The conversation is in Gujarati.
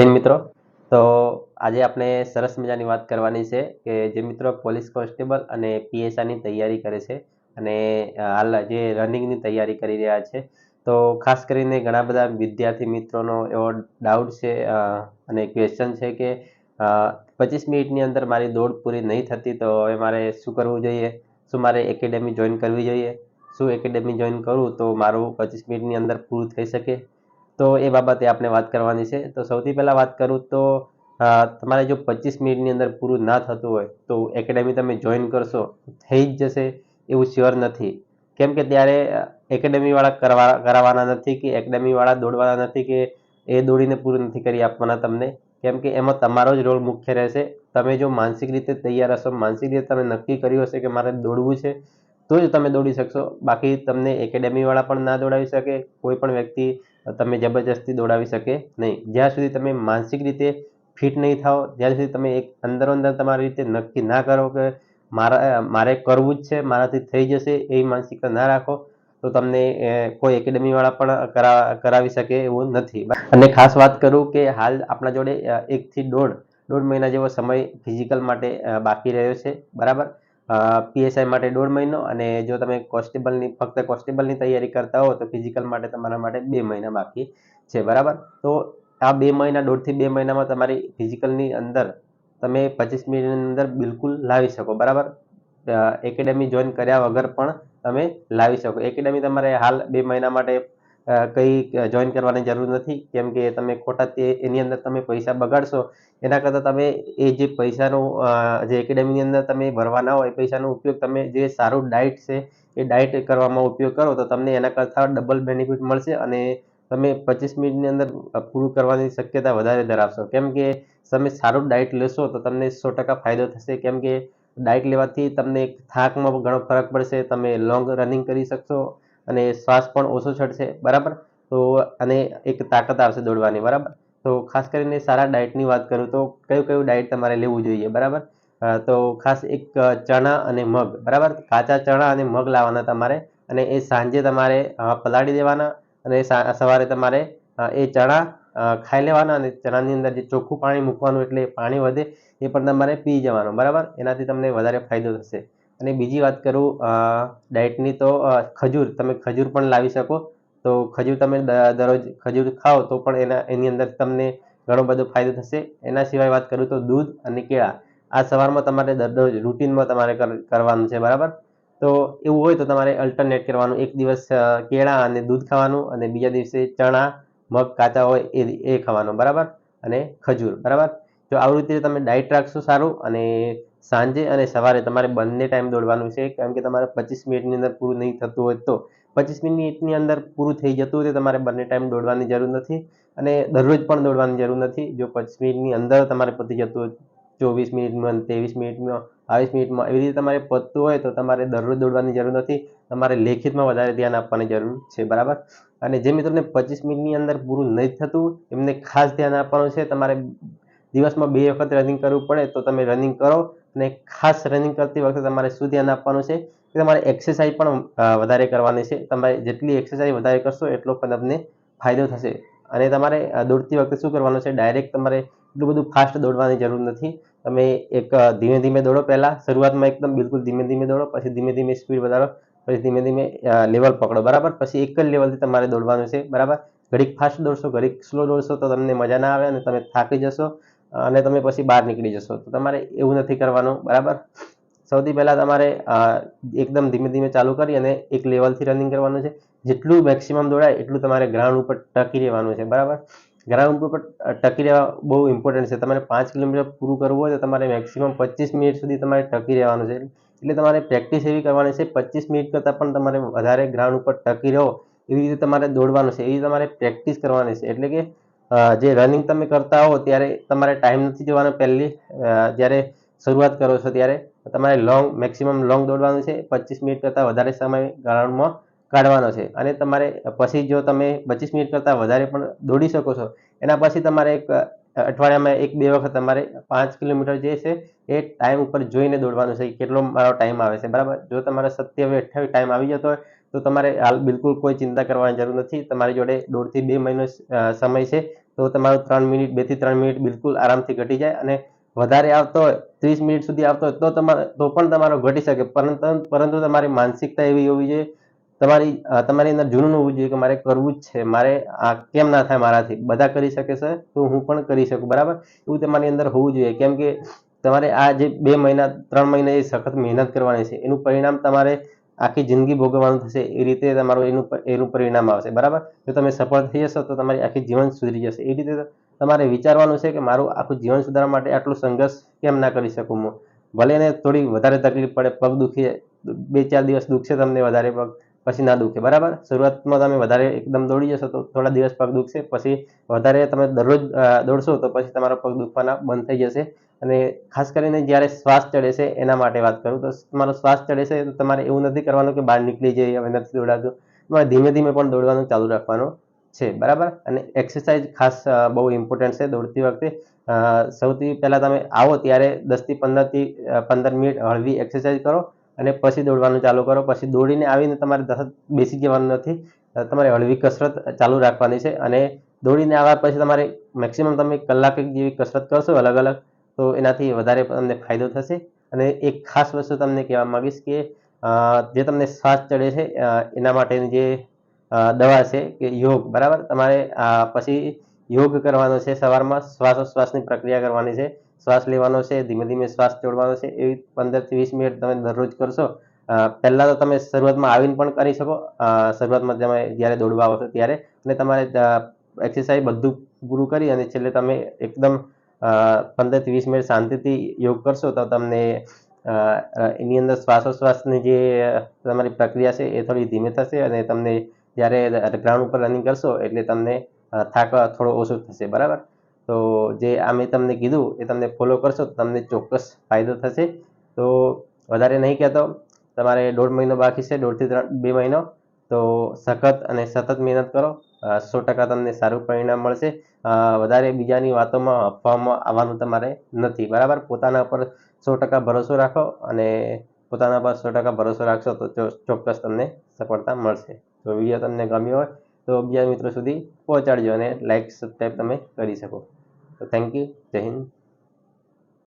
હિન્દ મિત્રો. તો આજે આપણે સરસ મજાની વાત કરવાની છે કે જે મિત્રો પોલીસ કોન્સ્ટેબલ અને પીએસઆઈની તૈયારી કરે છે અને હાલ જે રનિંગની તૈયારી કરી રહ્યા છે. તો ખાસ કરીને ઘણા બધા વિદ્યાર્થી મિત્રોનો એવો ડાઉટ છે અને ક્વેશ્ચન છે કે પચીસ મિનિટની અંદર મારી દોડ પૂરી નહીં થતી તો હવે મારે શું કરવું જોઈએ? શું મારે એકેડેમી જોઈન કરવી જોઈએ? શું એકેડેમી જોઈન કરું તો મારું પચીસ મિનિટની અંદર પૂરું થઈ શકે? તો એ બાબતે આપણે વાત કરવાની છે. તો સૌથી પહેલાં વાત કરું તો તમારે જો પચીસ મિનિટની અંદર પૂરું ના થતું હોય, તો એકેડેમી તમે જોઈન કરશો, થઈ જ જશે એવું શ્યોર નથી. કેમ કે ત્યારે એકેડેમીવાળા કરવા, કરાવવાના નથી કે એકેડેમીવાળા દોડવાના નથી કે એ દોડીને પૂરું નથી કરી આપવાના તમને. કેમ કે એમાં તમારો જ રોલ મુખ્ય રહેશે. તમે જો માનસિક રીતે તૈયાર હશો, માનસિક રીતે તમે નક્કી કર્યું હશે કે મારે દોડવું છે તો જ તમે દોડી શકશો. બાકી તમને એકેડેમીવાળા પણ ના દોડાવી શકે, કોઈ પણ વ્યક્તિ તમે જબરજસ્તી દોડાવી શકે નહીં. જ્યાં સુધી તમે માનસિક રીતે ફિટ નહીં થાઓ જ્યાં સુધી તમે એક અંદરો અંદર તમારી રીતે નક્કી ના કરો કે મારા, મારે કરવું જ છે, મારાથી થઈ જશે એવી માનસિકતા ના રાખો, તો તમને કોઈ એકેડેમીવાળા પણ કરા, કરાવી શકે એવું નથી. અને ખાસ વાત કરું કે હાલ આપણા જોડે એકથી દોઢ દોઢ મહિના જેવો સમય ફિઝિકલ માટે બાકી રહ્યો છે. બરાબર? પીએસઆઈ માટે દોઢ મહિનો અને જો તમે કોન્સ્ટેબલની, ફક્ત કોન્સ્ટેબલની તૈયારી કરતા હો તો ફિઝિકલ માટે તમારા માટે બે મહિના બાકી છે, બરાબર? તો આ બે મહિના, દોઢથી બે મહિનામાં તમારી ફિઝિકલની અંદર તમે પચીસ મિનિટની અંદર બિલકુલ લાવી શકો, બરાબર? એકેડેમી જોઈન કર્યા વગર પણ તમે લાવી શકો. એકેડેમી તમારે હાલ બે મહિના માટે કંઈ જોઈન કરવાની જરૂર નથી. કેમ કે તમે ખોટા તે, એની અંદર તમે પૈસા બગાડશો, એના કરતાં તમે એ જે પૈસાનો જે એકેડેમીની અંદર તમે ભરવાના હોય પૈસાનો ઉપયોગ તમે જે સારું ડાયટ છે, એ ડાયટ કરવામાં ઉપયોગ કરો, તો તમને એના કરતાં ડબલ બેનિફિટ મળશે અને તમે પચીસ મિનિટની અંદર પૂરું કરવાની શક્યતા વધારે ધરાવશો. કેમ કે તમે સારું ડાયટ લેશો, તો તમને સો ટકા ફાયદો થશે. કેમ કે ડાયટ લેવાથી તમને થાકમાં ઘણો ફરક પડશે, તમે લોંગ રનિંગ કરી શકશો અને શ્વાસ પણ ઓછો છટશે બરાબર? તો અને એક તાકાત આવશે દોડવાની, બરાબર? તો ખાસ કરીને સારા ડાયટની વાત કરું તો કયું કયું ડાયટ તમારે લેવું જોઈએ, બરાબર? તો ખાસ એક ચણા અને મગ, બરાબર? કાચા ચણા અને મગ લાવવાના તમારે અને એ સાંજે તમારે પલાળી દેવાના અને સવારે તમારે એ ચણા ખાઈ લેવાના અને ચણાની અંદર જે ચોખ્ખું પાણી મૂકવાનું એટલે પાણી વધે એ પણ તમારે પી જવાનું, બરાબર? એનાથી તમને વધારે ફાયદો થશે. અને બીજી વાત કરું ડાયટની તો ખજૂર તમે ખજૂર પણ લાવી શકો. તો ખજૂર તમે દરરોજ ખજૂર ખાઓ તો પણ એના, એની અંદર તમને ઘણો બધો ફાયદો થશે. એના સિવાય વાત કરું તો દૂધ અને કેળા. આ સવારમાં તમારે દરરોજ રૂટીનમાં તમારે કર- કરવાનું છે, બરાબર? તો એવું હોય તો તમારે અલ્ટરનેટ કરવાનું. એક દિવસ કેળા અને દૂધ ખાવાનું અને બીજા દિવસે ચણા, મગ, કાચા હોય એ એ ખાવાનું, બરાબર? અને ખજૂર, બરાબર? જો આવી રીતે તમે ડાયટ રાખશો સારું અને સાંજે અને સવારે તમારે બંને ટાઈમ દોડવાનું છે. કેમ કે તમારે પચીસ મિનિટની અંદર પૂરું નહીં થતું હોય તો પચીસ મિનિટની અંદર પૂરું થઈ જતું હોય તો તમારે બંને ટાઈમ દોડવાની જરૂર નથી અને દરરોજ પણ દોડવાની જરૂર નથી. જો પચીસ મિનિટની અંદર તમારે પતી જતું હોય, ચોવીસ મિનિટમાં, ત્રેવીસ મિનિટમાં બાવીસ મિનિટમાં, એવી રીતે તમારે પતતું હોય તો તમારે દરરોજ દોડવાની જરૂર નથી. તમારે લેખિતમાં વધારે ધ્યાન આપવાની જરૂર છે, બરાબર? અને જે મિત્રોને પચીસ મિનિટની અંદર પૂરું નહીં થતું, એમને ખાસ ધ્યાન આપવાનું છે. તમારે દિવસમાં બે વખત રનિંગ કરવું પડે તો તમે રનિંગ કરો અને ખાસ રનિંગ કરતી વખતે તમારે શું ધ્યાન આપવાનું છે કે તમારે એક્સરસાઇઝ પણ વધારે કરવાની છે. તમારે જેટલી એક્સરસાઇઝ વધારે કરશો એટલો પણ તમને ફાયદો થશે. અને તમારે દોડતી વખતે શું કરવાનું છે? ડાયરેક્ટ તમારે એટલું બધું ફાસ્ટ દોડવાની જરૂર નથી. તમે એક ધીમે ધીમે દોડો પહેલાં. શરૂઆતમાં એકદમ બિલકુલ ધીમે ધીમે દોડો, પછી ધીમે ધીમે સ્પીડ વધારો, પછી ધીમે ધીમે લેવલ પકડો. બરાબર? પછી એક જ લેવલથી તમારે દોડવાનું છે. બરાબર? ઘડીક ફાસ્ટ દોડશો, ઘડીક સ્લો દોડશો તો તમને મજા ના આવે અને તમે થાકી જશો. અને તમે પછી બહાર નીકળી જશો. તો તમારે એવું નથી કરવાનું, બરાબર? સૌથી પહેલાં તમારે એકદમ ધીમે ધીમે ચાલુ કરી અને એક લેવલથી રનિંગ કરવાનું છે. જેટલું મેક્સિમમ દોડાય, એટલું તમારે ગ્રાઉન્ડ ઉપર ટકી રહેવાનું છે, બરાબર? ગ્રાઉન્ડ ઉપર ટકી રહેવા બહુ ઇમ્પોર્ટન્ટ છે. તમારે પાંચ કિલોમીટર પૂરું કરવું હોય તો તમારે મેક્સિમમ પચીસ મિનિટ સુધી તમારે ટકી રહેવાનું છે. એટલે તમારે પ્રેક્ટિસ એવી કરવાની છે, પચીસ મિનિટ કરતાં પણ તમારે વધારે ગ્રાઉન્ડ ઉપર ટકી રહો. એવી રીતે તમારે દોડવાનું છે, એવી તમારે પ્રેક્ટિસ કરવાની છે. એટલે કે જે રનિંગ તમે કરતા હો ત્યારે તમારે ટાઈમ નથી જોવાનો પહેલી જ્યારે શરૂઆત કરો છો ત્યારે તમારે લોંગ મેક્સિમમ લોંગ દોડવાનું છે, પચીસ મિનિટ કરતાં વધારે સમય ગ્રાઉન્ડમાં કાઢવાનો છે. અને તમારે પછી જો તમે પચીસ મિનિટ કરતાં વધારે પણ દોડી શકો છો, એના પછી તમારે એક અઠવાડિયામાં એક બે વખત તમારે પાંચ કિલોમીટર જે છે, એ ટાઈમ ઉપર જોઈને દોડવાનું છે, કેટલો મારો ટાઈમ આવે છે, બરાબર? જો તમારે સત્યાવીસ અઠ્યાવીસ ટાઈમ આવી જતો હોય, તો તમારે હાલ બિલકુલ કોઈ ચિંતા કરવાની જરૂર નથી. તમારી જોડે દોઢથી બે મહિનો સમય છે તો તમારું ત્રણ મિનિટ, બેથી ત્રણ મિનિટ બિલકુલ આરામથી ઘટી જાય અને વધારે આવતો હોય, ત્રીસ મિનિટ સુધી આવતો હોય, તો તમારે તો પણ તમારો ઘટી શકે. પરંતુ પરંતુ તમારી માનસિકતા એવી હોવી જોઈએ. તમારી તમારી અંદર જૂનું હોવું જોઈએ કે મારે કરવું જ છે. મારે આ કેમ ના થાય મારાથી? બધા કરી શકે છે, તો હું પણ કરી શકું, બરાબર? એવું તમારી અંદર હોવું જોઈએ. કેમ કે તમારે આ જે બે મહિના, ત્રણ મહિના એ સખત મહેનત કરવાની છે, એનું પરિણામ તમારે આખી જિંદગી ભોગવવાનું થશે એ રીતે તમારું એનું એનું પરિણામ આવશે. બરાબર? જો તમે સફળ થઈ જશો તો તમારી આખી જીવન સુધરી જશે. એ રીતે તમારે વિચારવાનું છે કે મારું આખું જીવન સુધારવા માટે આટલું સંઘર્ષ કેમ ના કરી શકું હું? ભલે ને થોડી વધારે તકલીફ પડે, પગ દુખે બે ચાર દિવસ દુખશે તમને વધારે પગ, પછી ના દુખે. બરાબર? શરૂઆતમાં તમે વધારે એકદમ દોડી જશો તો થોડા દિવસ પગ દુખશે, પછી વધારે તમે દરરોજ દોડશો તો પછી તમારો પગ દુખવાના બંધ થઈ જશે. અને ખાસ કરીને જ્યારે શ્વાસ ચડે છે, એના માટે વાત કરું, તો તમારો શ્વાસ ચડે છે તમારે એવું નથી કરવાનું કે બહાર નીકળી જઈએ, હવે નથી દોડાતું. તમારે ધીમે ધીમે પણ દોડવાનું ચાલુ રાખવાનું છે, બરાબર? અને એક્સરસાઇઝ ખાસ બહુ ઇમ્પોર્ટન્ટ છે દોડતી વખતે. સૌથી પહેલાં તમે આવો ત્યારે દસથી પંદરથી પંદર મિનિટ હળવી એક્સરસાઇઝ કરો અને પછી દોડવાનું ચાલુ કરો. પછી દોડીને આવીને તમારે દસ બેસી જવાનું નથી તમારે હળવી કસરત ચાલુ રાખવાની છે અને દોડીને આવ્યા પછી તમારે મેક્સિમમ તમે કલાક જેવી કસરત કરશો અલગ અલગ તો એનાથી વધારે તમને ફાયદો થશે. અને એક ખાસ વસ્તુ તમને કહેવા માગીશ કે જે તમને શ્વાસ ચડે છે એના માટેની જે દવા છે કે યોગ, બરાબર? તમારે પછી યોગ કરવાનો છે સવારમાં, શ્વાસોશ્વાસની પ્રક્રિયા કરવાની છે. શ્વાસ લેવાનો છે, ધીમે ધીમે શ્વાસ છોડવાનો છે. એવી પંદરથી વીસ મિનિટ તમે દરરોજ કરશો. પહેલાં તો તમે શરૂઆતમાં આવીને પણ કરી શકો. શરૂઆતમાં તમે જ્યારે દોડવા આવશો ત્યારે. અને તમારે એક્સરસાઇઝ બધું પૂરું કરી અને છેલ્લે તમે એકદમ પંદરથી વીસ મિનિટ શાંતિથી યોગ કરશો તો તમને એની અંદર શ્વાસોશ્વાસની જે તમારી પ્રક્રિયા છે એ થોડી ધીમે થશે અને તમને જ્યારે ગ્રાઉન્ડ ઉપર રનિંગ કરશો એટલે તમને થાક થોડો ઓછો થશે, બરાબર? તો જે આ મેં તમને કીધું એ તમને ફોલો કરશો તો તમને ચોક્કસ ફાયદો થશે. તો વધારે નહીં કહેતો, તમારે દોઢ મહિનો બાકી છે દોઢથી ત્રણ, બે મહિનો. તો સખત અને સતત મહેનત કરો. સો ટકા તમને સારું પરિણામ મળશે. વધારે બીજાની વાતોમાં અફવામાં આવવાનું તમારે નથી. બરાબર? પોતાના પર સો ટકા ભરોસો રાખો અને પોતાના પર સો ટકા ભરોસો રાખશો તો ચોક્કસ તમને સફળતા મળશે. તો વીડિયો તમને ગમ્યો હોય તો બીજા મિત્રો સુધી પહોંચાડજો અને લાઈક સબસ્ક્રાઈબ તમે કરી શકો. તો થેન્ક યુ જય હિન્દ.